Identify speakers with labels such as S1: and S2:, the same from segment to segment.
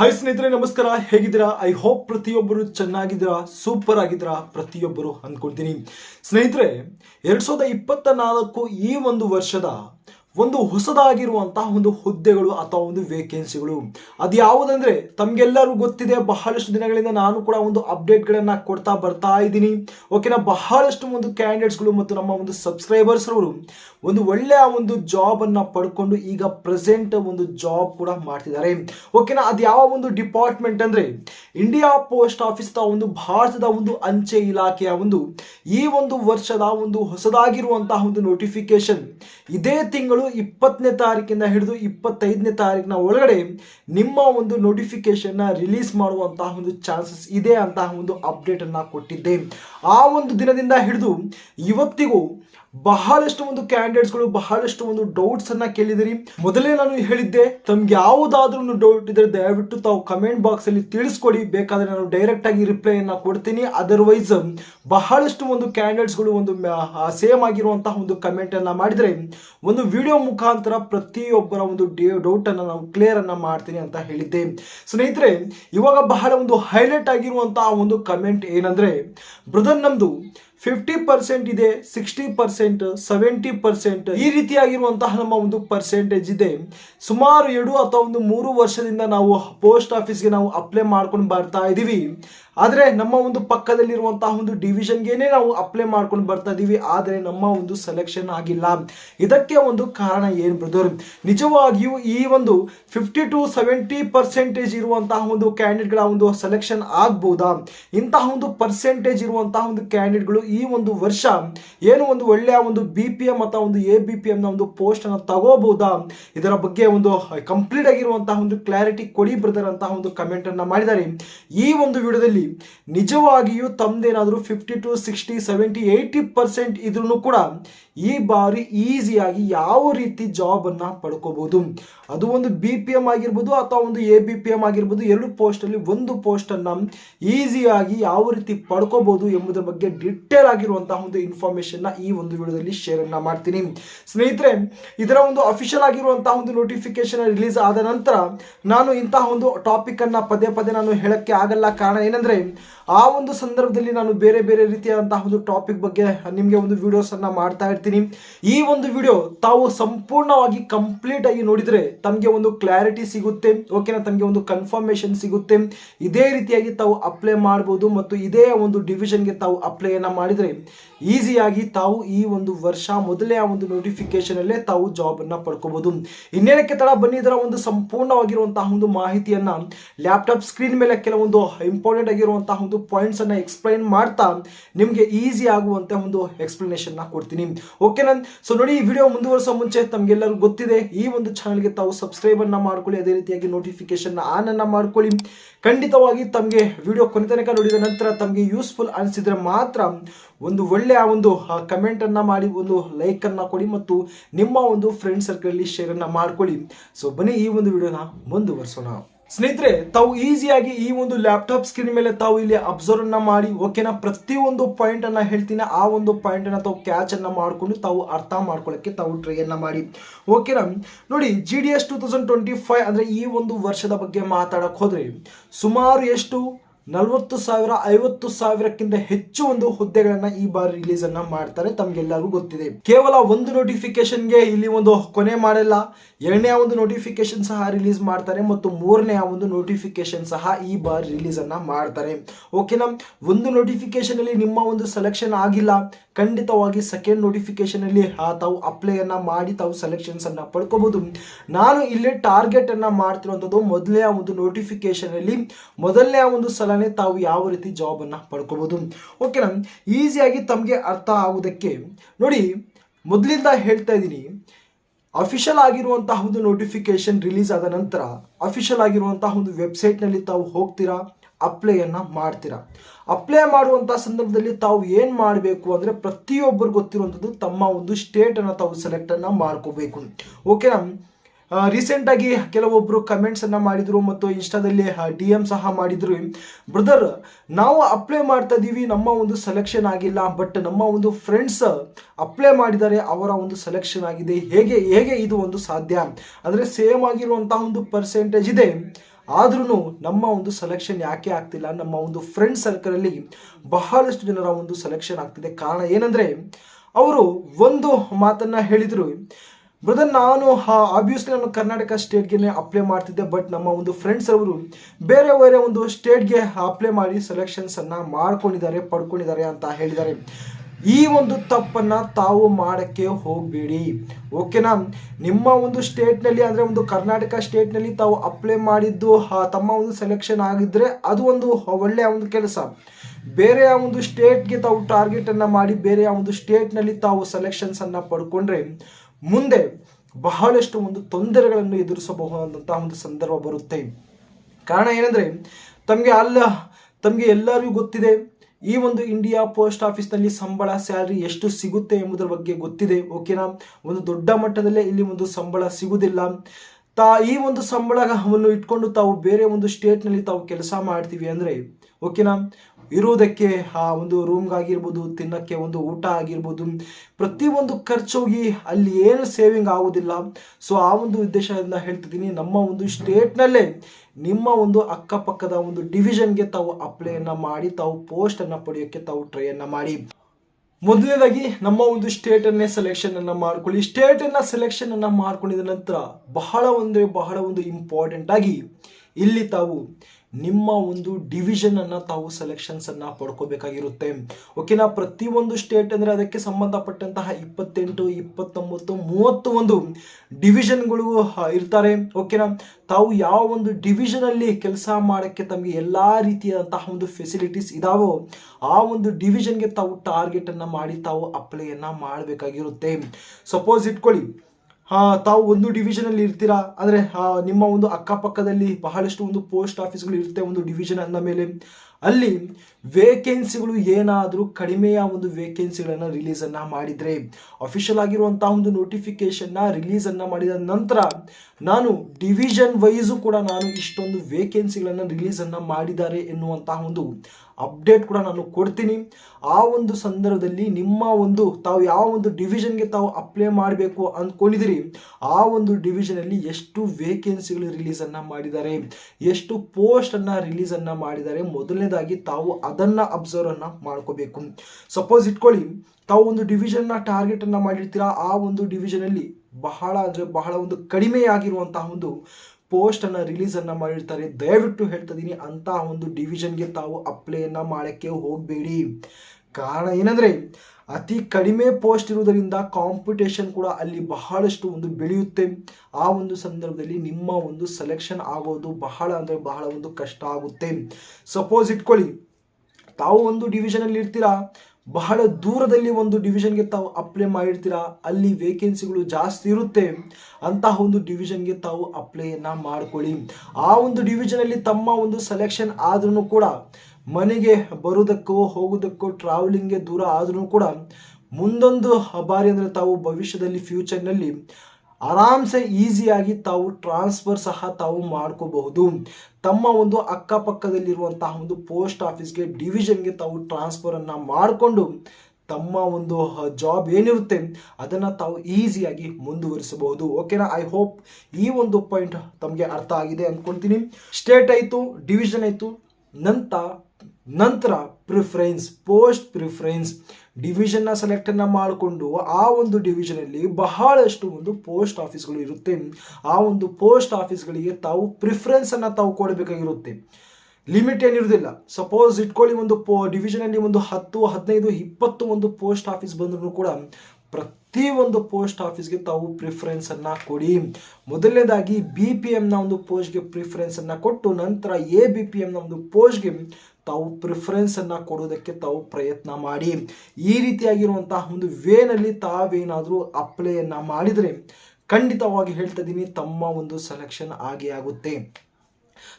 S1: Hi ಸ್ನೇಹಿತರೆ, ನಮಸ್ಕಾರ. ಹೇಗಿದ್ದೀರಾ? ಐ ಹೋಪ್ ಪ್ರತಿಯೊಬ್ಬರು ಚೆನ್ನಾಗಿದ್ದೀರಾ? ಸೂಪರ್ ಆಗಿದ್ದೀರಾ? ಪ್ರತಿಯೊಬ್ಬರು ಅಂದ್ಕೊಳ್ತೀನಿ. ಸ್ನೇಹಿತರೆ, ಎರಡ್ ಸಾವಿರದ ಇಪ್ಪತ್ತ ನಾಲ್ಕು ಈ ಒಂದು ವರ್ಷದ ಒಂದು ಹೊಸದಾಗಿರುವಂತಹ ಒಂದು ಹುದ್ದೆಗಳು ಅಥವಾ ಒಂದು ವೇಕೆನ್ಸಿಗಳು ಅದು ಯಾವುದಂದ್ರೆ ತಮ್ಗೆಲ್ಲರೂ ಗೊತ್ತಿದೆ, ಬಹಳಷ್ಟು ದಿನಗಳಿಂದ ನಾನು ಕೂಡ ಒಂದು ಅಪ್ಡೇಟ್ಗಳನ್ನ ಕೊಡ್ತಾ ಬರ್ತಾ ಇದ್ದೀನಿ. ಓಕೆನಾ ಬಹಳಷ್ಟು ಒಂದು ಕ್ಯಾಂಡಿಡೇಟ್ಸ್ಗಳು ಮತ್ತು ನಮ್ಮ ಒಂದು ಸಬ್ಸ್ಕ್ರೈಬರ್ಸ್ ಅವರು ಒಂದು ಒಳ್ಳೆಯ ಒಂದು ಜಾಬ್ ಅನ್ನ ಪಡ್ಕೊಂಡು ಈಗ ಪ್ರೆಸೆಂಟ್ ಒಂದು ಜಾಬ್ ಕೂಡ ಮಾಡ್ತಿದ್ದಾರೆ. ಓಕೆನಾ ಅದು ಯಾವ ಒಂದು ಡಿಪಾರ್ಟ್ಮೆಂಟ್ ಅಂದ್ರೆ ಇಂಡಿಯಾ ಪೋಸ್ಟ್ ಆಫೀಸ್ ಒಂದು ಭಾರತದ ಒಂದು ಅಂಚೆ ಇಲಾಖೆಯ ಒಂದು ಈ ಒಂದು ವರ್ಷದ ಒಂದು ಹೊಸದಾಗಿರುವಂತಹ ಒಂದು ನೋಟಿಫಿಕೇಶನ್ ಇದೇ ತಿಂಗಳು ಇಪ್ಪತ್ತನೇ ತಾರೀಕಿಂದ ಹಿಡಿದು ಇಪ್ಪತ್ತೈದನೇ ತಾರೀಕಿನ ಒಳಗಡೆ ನಿಮ್ಮ ಒಂದು ನೋಟಿಫಿಕೇಶನ್ನ ರಿಲೀಸ್ ಮಾಡುವಂತಹ ಒಂದು ಚಾನ್ಸಸ್ ಇದೆ ಅಂತಹ ಒಂದು ಅಪ್ಡೇಟನ್ನು ಕೊಟ್ಟಿದ್ದೆ. ಆ ಒಂದು ದಿನದಿಂದ ಹಿಡಿದು ಇವತ್ತಿಗೂ ಬಹಳಷ್ಟು ಒಂದು ಕ್ಯಾಂಡಿಡೇಟ್ಸ್ಗಳು ಬಹಳಷ್ಟು ಒಂದು ಡೌಟ್ಸ್ ಅನ್ನ ಕೇಳಿದಿರಿ. ಮೊದಲೇ ನಾನು ಹೇಳಿದ್ದೆ, ತಮ್ಗೆ ಯಾವುದಾದ್ರೂ ಡೌಟ್ ಇದ್ರೆ ದಯವಿಟ್ಟು ತಾವು ಕಮೆಂಟ್ ಬಾಕ್ಸ್ ಅಲ್ಲಿ ತಿಳಿಸ್ಕೊಡಿ. ಬೇಕಾದ್ರೆ ನಾನು ಡೈರೆಕ್ಟ್ ಆಗಿ ರಿಪ್ಲೈ ಅನ್ನ ಕೊಡ್ತೀನಿ. ಅದರ್ವೈಸ್ ಬಹಳಷ್ಟು ಒಂದು ಕ್ಯಾಂಡಿಡೇಟ್ಸ್ಗಳು ಒಂದು ಸೇಮ್ ಆಗಿರುವಂತಹ ಒಂದು ಕಮೆಂಟ್ ಅನ್ನ ಮಾಡಿದ್ರೆ, ಒಂದು ವಿಡಿಯೋ ಮುಖಾಂತರ ಪ್ರತಿಯೊಬ್ಬರ ಒಂದು ಡೌಟ್ ಅನ್ನ ನಾವು ಕ್ಲಿಯರ್ ಅನ್ನ ಮಾಡ್ತೀನಿ ಅಂತ ಹೇಳಿದ್ದೆ. ಸ್ನೇಹಿತರೆ, ಇವಾಗ ಬಹಳ ಒಂದು ಹೈಲೈಟ್ ಆಗಿರುವಂತಹ ಒಂದು ಕಮೆಂಟ್ ಏನಂದ್ರೆ ಬ್ರದರ್ ನಮ್ದು ಫಿಫ್ಟಿ ಪರ್ಸೆಂಟ್ ಇದೆ ಸಿಕ್ಸ್ಟಿ ಪರ್ಸೆಂಟ್ ಸೆವೆಂಟಿ ಪರ್ಸೆಂಟ್ ಈ ರೀತಿಯಾಗಿರುವಂತಹ ನಮ್ಮ ಒಂದು ಪರ್ಸೆಂಟೇಜ್ ಇದೆ. ಸುಮಾರು ಎರಡು ಅಥವಾ ಒಂದು ಮೂರು ವರ್ಷದಿಂದ ನಾವು ಪೋಸ್ಟ್ ಆಫೀಸ್ಗೆ ನಾವು ಅಪ್ಲೈ ಮಾಡ್ಕೊಂಡು ಬರ್ತಾ ಇದ್ದೀವಿ ಆದರೆ ನಮ್ಮ ಒಂದು ಪಕ್ಕದಲ್ಲಿರುವಂತಹ ಒಂದು ಡಿವಿಷನ್ಗೇನೆ ನಾವು ಅಪ್ಲೈ ಮಾಡ್ಕೊಂಡು ಬರ್ತಾ ಇದ್ದೀವಿ ಆದರೆ ನಮ್ಮ ಒಂದು ಸೆಲೆಕ್ಷನ್ ಆಗಿಲ್ಲ. ಇದಕ್ಕೆ ಒಂದು ಕಾರಣ ಏನು ಬ್ರದರ್ ನಿಜವಾಗಿಯೂ ಈ ಒಂದು ಫಿಫ್ಟಿ ಟು ಸೆವೆಂಟಿ ಪರ್ಸೆಂಟೇಜ್ ಇರುವಂತಹ ಒಂದು ಕ್ಯಾಂಡಿಡೇಟ್ಗಳ ಒಂದು ಸೆಲೆಕ್ಷನ್ ಆಗ್ಬೋದಾ? ಇಂತಹ ಒಂದು ಪರ್ಸೆಂಟೇಜ್ ಇರುವಂತಹ ಒಂದು ಕ್ಯಾಂಡಿಡೇಟ್ಗಳು ಈ ಒಂದು ವರ್ಷ ಏನು ಒಂದು ಒಳ್ಳೆಯ ಒಂದು ಬಿ ಪಿ ಎಂ ಅಥವಾ ಒಂದು ಎ ಬಿ ಪಿ ಎಮ್ನ ಒಂದು ಪೋಸ್ಟ್ ಅನ್ನು ತಗೋಬಹುದಾ ಇದರ ಬಗ್ಗೆ ಒಂದು ಕಂಪ್ಲೀಟ್ ಆಗಿರುವಂತಹ ಒಂದು ಕ್ಲಾರಿಟಿ ಕೊಡಿ ಬ್ರದರ್ ಅಂತಹ ಒಂದು ಕಮೆಂಟನ್ನು ಮಾಡಿದ್ದಾರೆ. ಈ ಒಂದು ವಿಡಿಯೋದಲ್ಲಿ ನಿಜವಾಗಿಯೂ ತಮ್ಮದೇನಾದರೂ fifty to sixty seventy eighty percent ಇದ್ರೂ ಕೂಡ ಈ ಬಾರಿ ಈಸಿಯಾಗಿ ಯಾವ ರೀತಿ ಜಾಬನ್ನು ಪಡ್ಕೋಬೋದು. ಅದು ಒಂದು ಬಿ ಪಿ ಎಂ ಆಗಿರ್ಬೋದು ಅಥವಾ ಒಂದು ಎ ಬಿ ಪಿ ಎಂ ಆಗಿರ್ಬೋದು ಎರಡು ಪೋಸ್ಟಲ್ಲಿ ಒಂದು ಪೋಸ್ಟ್ ಅನ್ನ ಈಸಿಯಾಗಿ ಯಾವ ರೀತಿ ಪಡ್ಕೋಬೋದು ಎಂಬುದರ ಬಗ್ಗೆ ಡಿಟೇಲ್ ಆಗಿರುವಂತಹ ಒಂದು ಇನ್ಫಾರ್ಮೇಷನ್ನ ಈ ಒಂದು ವಿಡಿಯೋದಲ್ಲಿ ಶೇರ್ ಅನ್ನ ಮಾಡ್ತೀನಿ. ಸ್ನೇಹಿತರೆ, ಇದರ ಒಂದು ಅಫಿಷಿಯಲ್ ಆಗಿರುವಂತಹ ಒಂದು ನೋಟಿಫಿಕೇಶನ್ ರಿಲೀಸ್ ಆದ ನಂತರ ನಾನು ಇಂತಹ ಒಂದು ಟಾಪಿಕ್ ಅನ್ನ ಪದೇ ಪದೇ ನಾನು ಹೇಳಕ್ಕೆ ಆಗಲ್ಲ. ಕಾರಣ ಏನಂದ್ರೆ ಅಂದರೆ ಆ ಒಂದು ಸಂದರ್ಭದಲ್ಲಿ ನಾನು ಬೇರೆ ಬೇರೆ ರೀತಿಯಾದಂತಹ ಒಂದು ಟಾಪಿಕ್ ಬಗ್ಗೆ ನಿಮಗೆ ಒಂದು ವಿಡಿಯೋಸ್ ಅನ್ನ ಮಾಡ್ತಾ ಇರ್ತೀನಿ. ಈ ಒಂದು ವಿಡಿಯೋ ತಾವು ಸಂಪೂರ್ಣವಾಗಿ ಕಂಪ್ಲೀಟ್ ಆಗಿ ನೋಡಿದ್ರೆ ತಮಗೆ ಒಂದು ಕ್ಲಾರಿಟಿ ಸಿಗುತ್ತೆ. ಓಕೆನಾ ತಮಗೆ ಒಂದು ಕನ್ಫರ್ಮೇಶನ್ ಸಿಗುತ್ತೆ. ಇದೇ ರೀತಿಯಾಗಿ ತಾವು ಅಪ್ಲೈ ಮಾಡಬಹುದು ಮತ್ತು ಇದೇ ಒಂದು ಡಿವಿಷನ್ಗೆ ತಾವು ಅಪ್ಲೈಯನ್ನು ಮಾಡಿದರೆ ಈಸಿಯಾಗಿ ತಾವು ಈ ಒಂದು ವರ್ಷ ಮೊದಲೇ ಆ ಒಂದು ನೋಟಿಫಿಕೇಶನ್ ಅಲ್ಲೇ ತಾವು ಜಾಬ್ ಅನ್ನ ಪಡ್ಕೋಬಹುದು ಇನ್ನೇನಕ್ಕೆ ತಡ ಬನ್ನಿ ಒಂದು ಸಂಪೂರ್ಣವಾಗಿರುವಂತಹ ಒಂದು ಮಾಹಿತಿಯನ್ನ ಲ್ಯಾಪ್ಟಾಪ್ ಸ್ಕ್ರೀನ್ ಮೇಲೆ ಕೆಲವೊಂದು ಇಂಪಾರ್ಟೆಂಟ್ ಆಗಿರುವಂತಹ ಒಂದು ಪಾಯಿಂಟ್ಸ್ ಅನ್ನ ಎಕ್ಸ್ಪ್ಲೈನ್ ಮಾಡ್ತಾ ನಿಮಗೆ ಈಸಿ ಆಗುವಂತ ಒಂದು ಎಕ್ಸ್ಪ್ಲನೇಷನ್ನ ಕೊಡ್ತೀನಿ. ಓಕೆ ನನ್ ಸೊ ನೋಡಿ, ಈ ವಿಡಿಯೋ ಮುಂದುವರಿಸೋ ಮುಂಚೆ ತಮ್ಗೆಲ್ಲರೂ ಗೊತ್ತಿದೆ, ಈ ಒಂದು ಚಾನಲ್ಗೆ ತಾವು ಸಬ್ಸ್ಕ್ರೈಬ್ ಅನ್ನ ಮಾಡ್ಕೊಳ್ಳಿ, ಅದೇ ರೀತಿಯಾಗಿ ನೋಟಿಫಿಕೇಶನ್ ಆನ್ ಅನ್ನ ಮಾಡ್ಕೊಳ್ಳಿ. ಖಂಡಿತವಾಗಿ ತಮಗೆ ವಿಡಿಯೋ ಕೊನೆ ತನಕ ನೋಡಿದ ನಂತರ ತಮಗೆ ಯೂಸ್ಫುಲ್ ಅನಿಸಿದ್ರೆ ಮಾತ್ರ ಒಂದು ಒಳ್ಳೆಯ ಒಂದು ಕಮೆಂಟ್ ಅನ್ನ ಮಾಡಿ, ಒಂದು ಲೈಕ್ ಅನ್ನ ಕೊಡಿ ಮತ್ತು ನಿಮ್ಮ ಒಂದು ಫ್ರೆಂಡ್ ಸರ್ಕಲ್ ಅಲ್ಲಿ ಶೇರ್ ಅನ್ನ ಮಾಡ್ಕೊಳ್ಳಿ. ಸೊ ಬನ್ನಿ, ಈ ಒಂದು ವಿಡಿಯೋನ ಮುಂದುವರಿಸೋಣ. ಸ್ನೇಹಿತರೆ, ತಾವು ಈಸಿಯಾಗಿ ಈ ಒಂದು ಲ್ಯಾಪ್ಟಾಪ್ ಸ್ಕ್ರೀನ್ ಮೇಲೆ ತಾವು ಇಲ್ಲಿ ಅಬ್ಸರ್ವ್ ಅನ್ನ ಮಾಡಿ ಓಕೆನಾ ಪ್ರತಿಯೊಂದು ಪಾಯಿಂಟ್ ಅನ್ನ ಹೇಳ್ತೀನಿ, ಆ ಒಂದು ಪಾಯಿಂಟ್ ಅನ್ನ ತಾವು ಕ್ಯಾಚ್ ಅನ್ನ ಮಾಡ್ಕೊಂಡು ತಾವು ಅರ್ಥ ಮಾಡ್ಕೊಳ್ಳಕ್ಕೆ ತಾವು ಟ್ರೈ ಅನ್ನ ಮಾಡಿ. ಓಕೆನಾ ನೋಡಿ G D S two thousand twenty five ಅಂದ್ರೆ ಈ ಒಂದು ವರ್ಷದ ಬಗ್ಗೆ ಮಾತಾಡಕ್ ಹೋದ್ರೆ, ಸುಮಾರು ಎಷ್ಟು? ನಲವತ್ತು ಸಾವಿರ, ಐವತ್ತು ಸಾವಿರಕ್ಕಿಂತ ಹೆಚ್ಚು ಒಂದು ಹುದ್ದೆಗಳನ್ನ ಈ ಬಾರಿ ರಿಲೀಸ್ ಅನ್ನ ಮಾಡ್ತಾರೆ, ತಮ್ಗೆಲ್ಲರಿಗೂ ಗೊತ್ತಿದೆ. ಕೇವಲ ಒಂದು ನೋಟಿಫಿಕೇಶನ್ಗೆ ಇಲ್ಲಿ ಒಂದು ಕೊನೆ ಮಾಡಲ್ಲ, ಎರಡನೇ ಒಂದು ನೋಟಿಫಿಕೇಶನ್ ಸಹ ರಿಲೀಸ್ ಮಾಡ್ತಾರೆ ಮತ್ತು ಮೂರನೇ ಒಂದು ನೋಟಿಫಿಕೇಶನ್ ಸಹ ಈ ಬಾರಿ ರಿಲೀಸ್ ಅನ್ನ ಮಾಡ್ತಾರೆ. ಓಕೆನಾ ಒಂದು ನೋಟಿಫಿಕೇಶನ್ ಅಲ್ಲಿ ನಿಮ್ಮ ಒಂದು ಸೆಲೆಕ್ಷನ್ ಆಗಿಲ್ಲ ಖಂಡಿತವಾಗಿ ಸೆಕೆಂಡ್ ನೋಟಿಫಿಕೇಶನ್ ಅಲ್ಲಿ ತಾವು ಅಪ್ಲೈಯನ್ನು ಮಾಡಿ, ತಾವು ಸೆಲೆಕ್ಷನ್ಸ್ ಪಡ್ಕೋಬೋದು. ನಾನು ಇಲ್ಲಿ ಟಾರ್ಗೆಟ್ ಅನ್ನ ಮಾಡ್ತಿರುವಂತದ್ದು ಮೊದಲನೇ ಒಂದು ನೋಟಿಫಿಕೇಶನ್ ಅಲ್ಲಿ, ಮೊದಲನೇ ಒಂದು ಸಲನೇ ತಾವು ಯಾವ ರೀತಿ ಜಾಬನ್ನು ಪಡ್ಕೋಬೋದು. ಓಕೆನಾ ಈಸಿಯಾಗಿ ತಮಗೆ ಅರ್ಥ ಆಗುವುದಕ್ಕೆ ನೋಡಿ, ಮೊದಲಿಂದ ಹೇಳ್ತಾ ಇದ್ದೀನಿ ಅಫಿಷಿಯಲ್ ಆಗಿರುವಂತಹ ಒಂದು ನೋಟಿಫಿಕೇಶನ್ ರಿಲೀಸ್ ಆದ ನಂತರ ಅಫಿಷಿಯಲ್ ಆಗಿರುವಂತಹ ಒಂದು ವೆಬ್ಸೈಟ್ನಲ್ಲಿ ತಾವು ಹೋಗ್ತೀರಾ ಅಪ್ಲೈಯನ್ನು ಮಾಡ್ತೀರಾ? ಅಪ್ಲೈ ಮಾಡುವಂತಹ ಸಂದರ್ಭದಲ್ಲಿ ತಾವು ಏನು ಮಾಡಬೇಕು ಅಂದರೆ ಪ್ರತಿಯೊಬ್ಬರು ಗೊತ್ತಿರುವಂಥದ್ದು ತಮ್ಮ ಒಂದು ಸ್ಟೇಟನ್ನು ತಾವು ಸೆಲೆಕ್ಟನ್ನು ಮಾಡ್ಕೋಬೇಕು ಓಕೆನಾ ರೀಸೆಂಟಾಗಿ ಕೆಲವೊಬ್ಬರು ಕಮೆಂಟ್ಸ್ ಅನ್ನ ಮಾಡಿದ್ರು ಮತ್ತು ಇನ್ಸ್ಟಾದಲ್ಲಿ ಡಿ ಎಂ ಸಹ ಮಾಡಿದ್ರು. ಬ್ರದರ್ ನಾವು ಅಪ್ಲೈ ಮಾಡ್ತಾ ಇದೀವಿ, ನಮ್ಮ ಒಂದು ಸೆಲೆಕ್ಷನ್ ಆಗಿಲ್ಲ ಬಟ್ ನಮ್ಮ ಒಂದು ಫ್ರೆಂಡ್ಸ್ ಅಪ್ಲೈ ಮಾಡಿದ್ದಾರೆ, ಅವರ ಒಂದು ಸೆಲೆಕ್ಷನ್ ಆಗಿದೆ. ಹೇಗೆ ಹೇಗೆ ಇದು ಒಂದು ಸಾಧ್ಯ? ಅಂದರೆ ಸೇಮ್ ಆಗಿರುವಂತಹ ಒಂದು ಪರ್ಸೆಂಟೇಜ್ ಇದೆ. ಆದ್ರೂ ನಮ್ಮ ಒಂದು ಸೆಲೆಕ್ಷನ್ ಯಾಕೆ ಆಗ್ತಿಲ್ಲ? ನಮ್ಮ ಒಂದು ಫ್ರೆಂಡ್ ಸರ್ಕಲಲ್ಲಿ ಬಹಳಷ್ಟು ಜನರ ಒಂದು ಸೆಲೆಕ್ಷನ್ ಆಗ್ತಿದೆ. ಕಾರಣ ಏನಂದರೆ, ಅವರು ಒಂದು ಮಾತನ್ನು ಹೇಳಿದರು, ಬ್ರದರ್, ನಾನು ಆಬ್ವಿಯಸ್ಲಿ ನಾನು ಕರ್ನಾಟಕ ಸ್ಟೇಟ್ಗೆ ಅಪ್ಲೈ ಮಾಡ್ತಿದ್ದೆ ಬಟ್ ನಮ್ಮ ಒಂದು ಫ್ರೆಂಡ್ಸ್ ಅವರು ಬೇರೆ ಬೇರೆ ಒಂದು ಸ್ಟೇಟ್ಗೆ ಅಪ್ಲೈ ಮಾಡಿ ಸೆಲೆಕ್ಷನ್ಸನ್ನು ಮಾಡ್ಕೊಂಡಿದ್ದಾರೆ, ಪಡ್ಕೊಂಡಿದ್ದಾರೆ ಅಂತ ಹೇಳಿದ್ದಾರೆ. ಈ ಒಂದು ತಪ್ಪನ್ನು ತಾವು ಮಾಡೋಕ್ಕೆ ಹೋಗಬೇಡಿ. ಓಕೆನಾ ನಿಮ್ಮ ಒಂದು ಸ್ಟೇಟ್ನಲ್ಲಿ ಅಂದರೆ ಒಂದು ಕರ್ನಾಟಕ ಸ್ಟೇಟ್ನಲ್ಲಿ ತಾವು ಅಪ್ಲೈ ಮಾಡಿದ್ದು ಆ, ತಮ್ಮ ಒಂದು ಸೆಲೆಕ್ಷನ್ ಆಗಿದ್ದರೆ ಅದು ಒಂದು ಒಳ್ಳೆಯ ಒಂದು ಕೆಲಸ. ಬೇರೆ ಒಂದು ಸ್ಟೇಟ್ಗೆ ತಾವು ಟಾರ್ಗೆಟನ್ನು ಮಾಡಿ ಬೇರೆ ಒಂದು ಸ್ಟೇಟ್ನಲ್ಲಿ ತಾವು ಸೆಲೆಕ್ಷನ್ಸನ್ನು ಪಡ್ಕೊಂಡ್ರೆ ಮುಂದೆ ಬಹಳಷ್ಟು ಒಂದು ತೊಂದರೆಗಳನ್ನು ಎದುರಿಸಬಹುದಾದಂತಹ ಒಂದು ಸಂದರ್ಭ ಬರುತ್ತೆ. ಕಾರಣ ಏನಂದರೆ ತಮಗೆ ಅಲ್ಲ ತಮಗೆ ಎಲ್ಲರಿಗೂ ಗೊತ್ತಿದೆ ಈ ಒಂದು ಇಂಡಿಯಾ ಪೋಸ್ಟ್ ಆಫೀಸ್ನಲ್ಲಿ ಸಂಬಳ ಸ್ಯಾಲ್ರಿ ಎಷ್ಟು ಸಿಗುತ್ತೆ ಎಂಬುದರ ಬಗ್ಗೆ ಗೊತ್ತಿದೆ ಓಕೆನಾ ಒಂದು ದೊಡ್ಡ ಮಟ್ಟದಲ್ಲೇ ಇಲ್ಲಿ ಒಂದು ಸಂಬಳ ಸಿಗುವುದಿಲ್ಲ ತಾ, ಈ ಒಂದು ಸಂಬಳವನ್ನು ಇಟ್ಕೊಂಡು ತಾವು ಬೇರೆ ಒಂದು ಸ್ಟೇಟ್ನಲ್ಲಿ ತಾವು ಕೆಲಸ ಮಾಡ್ತೀವಿ ಅಂದರೆ ಓಕೆನಾ ಇರುವುದಕ್ಕೆ ಆ ಒಂದು ರೂಮ್ಗಾಗಿರ್ಬೋದು, ತಿನ್ನಕ್ಕೆ ಒಂದು ಊಟ ಆಗಿರ್ಬೋದು ಪ್ರತಿಯೊಂದು ಖರ್ಚು ಹೋಗಿ ಅಲ್ಲಿ ಏನು ಸೇವಿಂಗ್ ಆಗೋದಿಲ್ಲ. ಸೊ ಆ ಒಂದು ಉದ್ದೇಶದಿಂದ ಹೇಳ್ತಿದ್ದೀನಿ, ನಮ್ಮ ಒಂದು ಸ್ಟೇಟ್ನಲ್ಲೇ ನಿಮ್ಮ ಒಂದು ಅಕ್ಕಪಕ್ಕದ ಒಂದು ಡಿವಿಷನ್ಗೆ ತಾವು ಅಪ್ಲೈಯನ್ನು ಮಾಡಿ, ತಾವು ಪೋಸ್ಟನ್ನು ಪಡೆಯೋಕ್ಕೆ ತಾವು ಟ್ರೈಯನ್ನು ಮಾಡಿ. ಮೊದಲನೇದಾಗಿ, ನಮ್ಮ ಒಂದು ಸ್ಟೇಟನ್ನೇ ಸೆಲೆಕ್ಷನ್ ಅನ್ನ ಮಾಡ್ಕೊಳ್ಳಿ. ಸ್ಟೇಟನ್ನು ಸೆಲೆಕ್ಷನ್ ಅನ್ನ ಮಾಡ್ಕೊಂಡಿದ ನಂತರ ಬಹಳ ಒಂದು ಬಹಳ ಒಂದು ಇಂಪಾರ್ಟೆಂಟ್ ಆಗಿ ಇಲ್ಲಿ ತಾವು ನಿಮ್ಮ ಒಂದು ಡಿವಿಷನ್ ಅನ್ನ ತಾವು ಸೆಲೆಕ್ಷನ್ಸ್ ಅನ್ನ ಪಡ್ಕೋಬೇಕಾಗಿರುತ್ತೆ. ಓಕೆನಾ ಪ್ರತಿಯೊಂದು ಸ್ಟೇಟ್ ಅಂದ್ರೆ ಅದಕ್ಕೆ ಸಂಬಂಧಪಟ್ಟಂತಹ ಇಪ್ಪತ್ತೆಂಟು, ಇಪ್ಪತ್ತೊಂಬತ್ತು ಮೂವತ್ತು ಒಂದು ಡಿವಿಷನ್ಗಳು ಇರ್ತಾರೆ. ಓಕೆನಾ ತಾವು ಯಾವ ಒಂದು ಡಿವಿಷನ್ ಅಲ್ಲಿ ಕೆಲಸ ಮಾಡೋಕ್ಕೆ ತಮಗೆ ಎಲ್ಲಾ ರೀತಿಯಾದಂತಹ ಒಂದು ಫೆಸಿಲಿಟೀಸ್ ಇದಾವೋ, ಆ ಒಂದು ಡಿವಿಷನ್ಗೆ ತಾವು ಟಾರ್ಗೆಟ್ ಅನ್ನ ಮಾಡಿ ತಾವು ಅಪ್ಲೈಯನ್ನು ಮಾಡಬೇಕಾಗಿರುತ್ತೆ. ಸಪೋಸ್ ಇಟ್ಕೊಳ್ಳಿ ತಾವು ಒಂದು ಡಿವಿಷನ್ ಅಲ್ಲಿ ಇರ್ತೀರಾ? ಅಂದ್ರೆ ನಿಮ್ಮ ಒಂದು ಅಕ್ಕಪಕ್ಕದಲ್ಲಿ ಬಹಳಷ್ಟು ಒಂದು ಪೋಸ್ಟ್ ಆಫೀಸ್ಗಳು ಇರುತ್ತೆ, ಒಂದು ಡಿವಿಷನ್ ಅಂದ ಮೇಲೆ. ಅಲ್ಲಿ ವೇಕೆನ್ಸಿಗಳು ಏನಾದರೂ ಕಡಿಮೆಯ ಒಂದು ವೇಕೆನ್ಸಿಗಳನ್ನು ರಿಲೀಸನ್ನು ಮಾಡಿದರೆ ಅಫಿಷಿಯಲ್ ಆಗಿರುವಂಥ ಒಂದು ನೋಟಿಫಿಕೇಶನ್ನ ರಿಲೀಸನ್ನು ಮಾಡಿದ ನಂತರ, ನಾನು ಡಿವಿಷನ್ ವೈಸು ಕೂಡ ನಾನು ಇಷ್ಟೊಂದು ವೇಕೆನ್ಸಿಗಳನ್ನು ರಿಲೀಸನ್ನು ಮಾಡಿದ್ದಾರೆ ಎನ್ನುವಂತಹ ಒಂದು ಅಪ್ಡೇಟ್ ಕೂಡ ನಾನು ಕೊಡ್ತೀನಿ. ಆ ಒಂದು ಸಂದರ್ಭದಲ್ಲಿ ನಿಮ್ಮ ಒಂದು, ತಾವು ಯಾವ ಒಂದು ಡಿವಿಷನ್ಗೆ ತಾವು ಅಪ್ಲೈ ಮಾಡಬೇಕು ಅಂದ್ಕೊಂಡಿದ್ದೀರಿ, ಆ ಒಂದು ಡಿವಿಷನಲ್ಲಿ ಎಷ್ಟು ವೇಕೆನ್ಸಿಗಳು ರಿಲೀಸನ್ನು ಮಾಡಿದ್ದಾರೆ, ಎಷ್ಟು ಪೋಸ್ಟನ್ನು ರಿಲೀಸನ್ನು ಮಾಡಿದ್ದಾರೆ, ಮೊದಲನೇದಾಗಿ ತಾವು ಅದನ್ನು ಅಬ್ಸರ್ವನ್ನು ಮಾಡ್ಕೋಬೇಕು. ಸಪೋಸ್ ಇಟ್ಕೊಳ್ಳಿ, ತಾವು ಒಂದು ಡಿವಿಷನ್ನ ಟಾರ್ಗೆಟನ್ನು ಮಾಡಿರ್ತೀರಾ, ಆ ಒಂದು ಡಿವಿಷನಲ್ಲಿ ಬಹಳ ಅಂದರೆ ಬಹಳ ಒಂದು ಕಡಿಮೆಯಾಗಿರುವಂತಹ ಒಂದು ಪೋಸ್ಟ್ ಅನ್ನ ರಿಲೀಸ್ ಅನ್ನ ಮಾಡಿರ್ತಾರೆ. ದಯವಿಟ್ಟು ಹೇಳ್ತಾ ಇದ್ದೀನಿ ಅಂತ ಒಂದು ಡಿವಿಷನ್ಗೆ ತಾವು ಅಪ್ಲೈಯನ್ನ ಮಾಡೋಕ್ಕೆ ಹೋಗಬೇಡಿ. ಕಾರಣ ಏನಂದ್ರೆ, ಅತಿ ಕಡಿಮೆ ಪೋಸ್ಟ್ ಇರುವುದರಿಂದ ಕಾಂಪಿಟೇಷನ್ ಕೂಡ ಅಲ್ಲಿ ಬಹಳಷ್ಟು ಒಂದು ಬೆಳೆಯುತ್ತೆ. ಆ ಒಂದು ಸಂದರ್ಭದಲ್ಲಿ ನಿಮ್ಮ ಒಂದು ಸೆಲೆಕ್ಷನ್ ಆಗೋದು ಬಹಳ ಅಂದ್ರೆ ಬಹಳ ಒಂದು ಕಷ್ಟ ಆಗುತ್ತೆ. ಸಪೋಸ್ ಇಟ್ಕೊಳ್ಳಿ, ತಾವು ಒಂದು ಡಿವಿಷನ್ ಅಲ್ಲಿ ಇರ್ತೀರಾ? ಬಹಳ ದೂರದಲ್ಲಿ ಒಂದು ಡಿವಿಷನ್ಗೆ ತಾವು ಅಪ್ಲೈ ಮಾಡಿರ್ತೀರಾ? ಅಲ್ಲಿ ವೇಕೆನ್ಸಿಗಳು ಜಾಸ್ತಿ ಇರುತ್ತೆ. ಅಂತಹ ಒಂದು ಡಿವಿಷನ್ಗೆ ತಾವು ಅಪ್ಲೈಯನ್ನ ಮಾಡ್ಕೊಳ್ಳಿ. ಆ ಒಂದು ಡಿವಿಷನ್ ಅಲ್ಲಿ ತಮ್ಮ ಒಂದು ಸೆಲೆಕ್ಷನ್ ಆದ್ರೂ ಕೂಡ, ಮನೆಗೆ ಬರೋದಕ್ಕೋ ಹೋಗೋದಕ್ಕೋ ಟ್ರಾವೆಲಿಂಗ್ಗೆ ದೂರ ಆದ್ರೂ ಕೂಡ, ಮುಂದೊಂದು ಬಾರಿ ಅಂದರೆ ತಾವು ಭವಿಷ್ಯದಲ್ಲಿ ಫ್ಯೂಚರ್ನಲ್ಲಿ ಆರಾಮ್ಸೆ ಈಸಿಯಾಗಿ ತಾವು ಟ್ರಾನ್ಸ್ಫರ್ ಸಹ ತಾವು ಮಾಡ್ಕೋಬಹುದು. ತಮ್ಮ ಒಂದು ಅಕ್ಕಪಕ್ಕದಲ್ಲಿರುವಂತಹ ಒಂದು ಪೋಸ್ಟ್ ಆಫೀಸ್ಗೆ ಡಿವಿಷನ್ಗೆ ತಾವು ಟ್ರಾನ್ಸ್ಫರನ್ನು ಮಾಡಿಕೊಂಡು ತಮ್ಮ ಒಂದು ಜಾಬ್ ಏನಿರುತ್ತೆ ಅದನ್ನು ತಾವು ಈಸಿಯಾಗಿ ಮುಂದುವರಿಸಬಹುದು. ಓಕೆನಾ? ಐ ಹೋಪ್ ಈ ಒಂದು ಪಾಯಿಂಟ್ ತಮಗೆ ಅರ್ಥ ಆಗಿದೆ ಅಂದ್ಕೊಳ್ತೀನಿ ಸ್ಟೇಟ್ ಆಯಿತು ಡಿವಿಷನ್ ಆಯಿತು ನಂತರ ನಂತರ ಪ್ರಿಫರೆನ್ಸ್ ಪೋಸ್ಟ್ ಪ್ರಿಫರೆನ್ಸ್ ಡಿವಿಷನ್ನ ಸೆಲೆಕ್ಟನ್ನು ಮಾಡಿಕೊಂಡು ಆ ಒಂದು ಡಿವಿಷನಲ್ಲಿ ಬಹಳಷ್ಟು ಒಂದು ಪೋಸ್ಟ್ ಆಫೀಸ್ಗಳು ಇರುತ್ತೆ. ಆ ಒಂದು ಪೋಸ್ಟ್ ಆಫೀಸ್ಗಳಿಗೆ ತಾವು ಪ್ರಿಫರೆನ್ಸನ್ನು ತಾವು ಕೊಡಬೇಕಾಗಿರುತ್ತೆ. ಲಿಮಿಟ್ ಏನಿರುವುದಿಲ್ಲ ಸಪೋಸ್ ಇಟ್ಕೊಳ್ಳಿ ಒಂದು ಪೋ ಡಿವಿಷನಲ್ಲಿ ಒಂದು ಹತ್ತು, ಹದಿನೈದು, ಇಪ್ಪತ್ತು ಒಂದು ಪೋಸ್ಟ್ ಆಫೀಸ್ ಬಂದರೂ ಕೂಡ ಪ್ರತಿ ಒಂದು ಪೋಸ್ಟ್ ಆಫೀಸ್ಗೆ ತಾವು ಪ್ರಿಫರೆನ್ಸ್ ಅನ್ನ ಕೊಡಿ. ಮೊದಲನೇದಾಗಿ ಬಿ ಪಿ ಎಮ್ನ ಒಂದು ಪೋಸ್ಟ್ಗೆ ಪ್ರಿಫರೆನ್ಸ್ ಅನ್ನ ಕೊಟ್ಟು ನಂತರ ಎ ಬಿ ಪಿ ಎಮ್ನ ಒಂದು ಪೋಸ್ಟ್ಗೆ ತಾವು ಪ್ರಿಫರೆನ್ಸ್ ಅನ್ನ ಕೊಡೋದಕ್ಕೆ ತಾವು ಪ್ರಯತ್ನ ಮಾಡಿ. ಈ ರೀತಿಯಾಗಿರುವಂತಹ ಒಂದು ವೇನಲ್ಲಿ ತಾವೇನಾದರೂ ಅಪ್ಲೈಯನ್ನು ಮಾಡಿದರೆ ಖಂಡಿತವಾಗಿ ಹೇಳ್ತಾ ಇದ್ದೀನಿ, ತಮ್ಮ ಒಂದು ಸೆಲೆಕ್ಷನ್ ಆಗೇ ಆಗುತ್ತೆ.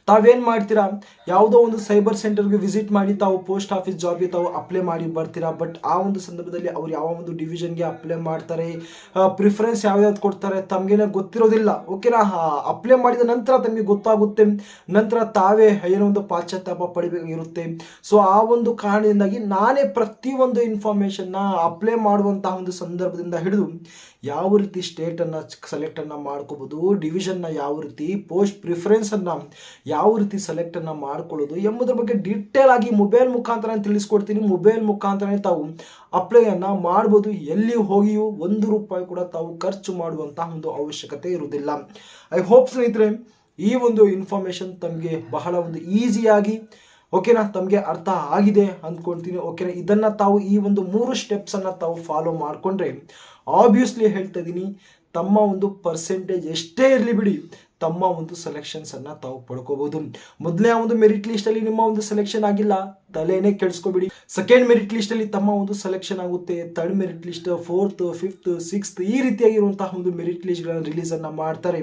S1: ತಾವೇನ್ ಮಾಡ್ತೀರಾ? ಯಾವುದೋ ಒಂದು ಸೈಬರ್ ಸೆಂಟರ್ಗೆ ವಿಸಿಟ್ ಮಾಡಿ ತಾವು ಪೋಸ್ಟ್ ಆಫೀಸ್ ಜಾಬ್ಗೆ ತಾವು ಅಪ್ಲೈ ಮಾಡಿ ಬರ್ತೀರಾ? ಬಟ್ ಆ ಒಂದು ಸಂದರ್ಭದಲ್ಲಿ ಅವ್ರು ಯಾವ ಒಂದು ಡಿವಿಷನ್ಗೆ ಅಪ್ಲೈ ಮಾಡ್ತಾರೆ? ಪ್ರಿಫರೆನ್ಸ್ ಯಾವ್ಯಾವ್ದು ಕೊಡ್ತಾರೆ? ತಮಗೇನೆ ಗೊತ್ತಿರೋದಿಲ್ಲ. ಓಕೆನಾ? ಅಪ್ಲೈ ಮಾಡಿದ ನಂತರ ತಮಗೆ ಗೊತ್ತಾಗುತ್ತೆ. ನಂತರ ತಾವೇ ಏನೋ ಒಂದು ಪಾಶ್ಚಾತ್ತಾಪ ಪಡಿಬೇಕಾಗಿರುತ್ತೆ. ಸೊ, ಆ ಒಂದು ಕಾರಣದಿಂದಾಗಿ ನಾನೇ ಪ್ರತಿಯೊಂದು ಇನ್ಫಾರ್ಮೇಷನ್ನ ಅಪ್ಲೈ ಮಾಡುವಂತಹ ಒಂದು ಸಂದರ್ಭದಿಂದ ಹಿಡಿದು ಯಾವ ರೀತಿ ಸ್ಟೇಟನ್ನು ಸೆಲೆಕ್ಟನ್ನು ಮಾಡ್ಕೋಬೋದು, ಡಿವಿಷನ್ನ ಯಾವ ರೀತಿ ಪೋಸ್ಟ್ ಪ್ರಿಫರೆನ್ಸನ್ನು ಯಾವ ರೀತಿ ಸೆಲೆಕ್ಟನ್ನು ಮಾಡ್ಕೊಳ್ಳೋದು ಎಂಬುದ್ರ ಬಗ್ಗೆ ಡೀಟೇಲ್ ಆಗಿ ಮೊಬೈಲ್ ಮುಖಾಂತರ ತಿಳಿಸ್ಕೊಡ್ತೀನಿ. ಮೊಬೈಲ್ ಮುಖಾಂತರ ತಾವು ಅಪ್ಲೈಯನ್ನು ಮಾಡ್ಬೋದು. ಎಲ್ಲಿ ಹೋಗಿಯೂ ಒಂದು ರೂಪಾಯಿ ಕೂಡ ತಾವು ಖರ್ಚು ಮಾಡುವಂತಹ ಒಂದು ಅವಶ್ಯಕತೆ ಇರುವುದಿಲ್ಲ. ಐ ಹೋಪ್ ಸ್ನೇಹಿತರೆ, ಈ ಒಂದು ಇನ್ಫಾರ್ಮೇಷನ್ ತಮಗೆ ಬಹಳ ಒಂದು ಈಸಿಯಾಗಿ ಓಕೆನಾ ತಮಗೆ ಅರ್ಥ ಆಗಿದೆ ಅಂದ್ಕೊಳ್ತೀನಿ ಓಕೆನಾ ಇದನ್ನು ತಾವು ಈ ಒಂದು ಮೂರು ಸ್ಟೆಪ್ಸನ್ನು ತಾವು ಫಾಲೋ ಮಾಡಿಕೊಂಡ್ರೆ ಆಬ್ವಿಯಸ್ಲಿ ಹೇಳ್ತಾ ಇದ್ದೀನಿ, ತಮ್ಮ ಒಂದು ಪರ್ಸೆಂಟೇಜ್ ಎಷ್ಟೇ ಇರಲಿ ಬಿಡಿ ತಮ್ಮ ಒಂದು ಸೆಲೆಕ್ಷನ್ಸನ್ನು ತಾವು ಪಡ್ಕೋಬಹುದು ಮೊದಲನೇ ಒಂದು ಮೆರಿಟ್ ಲಿಸ್ಟಲ್ಲಿ ನಿಮ್ಮ ಒಂದು ಸೆಲೆಕ್ಷನ್ ಆಗಿಲ್ಲ, ತಲೆನೇ ಕೆಡಿಸ್ಕೋಬಿಡಿ. ಸೆಕೆಂಡ್ ಮೆರಿಟ್ ಲಿಸ್ಟಲ್ಲಿ ತಮ್ಮ ಒಂದು ಸೆಲೆಕ್ಷನ್ ಆಗುತ್ತೆ third merit list fourth fifth sixth ಈ ರೀತಿಯಾಗಿರುವಂತಹ ಒಂದು ಮೆರಿಟ್ ಲೀಸ್ಟ್ಗಳನ್ನ ರಿಲೀಸ್ ಅನ್ನ ಮಾಡ್ತಾರೆ.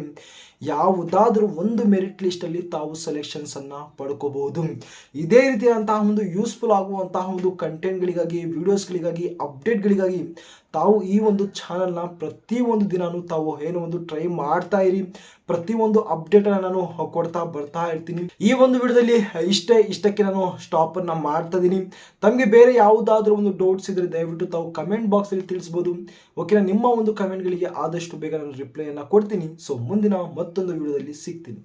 S1: ಯಾವುದಾದ್ರೂ ಒಂದು ಮೆರಿಟ್ ಲಿಸ್ಟಲ್ಲಿ ತಾವು ಸೆಲೆಕ್ಷನ್ಸನ್ನು ಪಡ್ಕೋಬಹುದು ಇದೇ ರೀತಿಯಾದಂತಹ ಒಂದು ಯೂಸ್ಫುಲ್ ಆಗುವಂತಹ ಒಂದು ಕಂಟೆಂಟ್ಗಳಿಗಾಗಿ ವಿಡಿಯೋಸ್ಗಳಿಗಾಗಿ ಅಪ್ಡೇಟ್ಗಳಿಗಾಗಿ ತಾವು ಈ ಒಂದು ಚಾನಲ್ನ ಪ್ರತಿಯೊಂದು ದಿನಾನೂ ತಾವು ಏನೋ ಒಂದು ಟ್ರೈ ಮಾಡ್ತಾ ಇರಿ ಪ್ರತಿಯೊಂದು ಅಪ್ಡೇಟನ್ನು ನಾನು ಕೊಡ್ತಾ ಬರ್ತಾ ಇರ್ತೀನಿ. ಈ ಒಂದು ವಿಡಿಯೋದಲ್ಲಿ ಇಷ್ಟೇ ಇಷ್ಟಕ್ಕೆ ನಾನು ಸ್ಟಾಪನ್ನು ಮಾಡ್ತಾ ಇದ್ದೀನಿ. ತಮಗೆ ಬೇರೆ ಯಾವುದಾದ್ರೂ ಒಂದು ಡೌಟ್ಸ್ ಇದ್ದರೆ ದಯವಿಟ್ಟು ತಾವು ಕಮೆಂಟ್ ಬಾಕ್ಸಲ್ಲಿ ತಿಳಿಸ್ಬೋದು. ಓಕೆನಾ ನಿಮ್ಮ ಒಂದು ಕಮೆಂಟ್ಗಳಿಗೆ ಆದಷ್ಟು ಬೇಗ ನಾನು ರಿಪ್ಲೈಯನ್ನು ಕೊಡ್ತೀನಿ. ಸೊ ಮುಂದಿನ ಮತ್ತೊಂದು ವಿಡಿಯೋದಲ್ಲಿ ಸಿಗ್ತೀನಿ.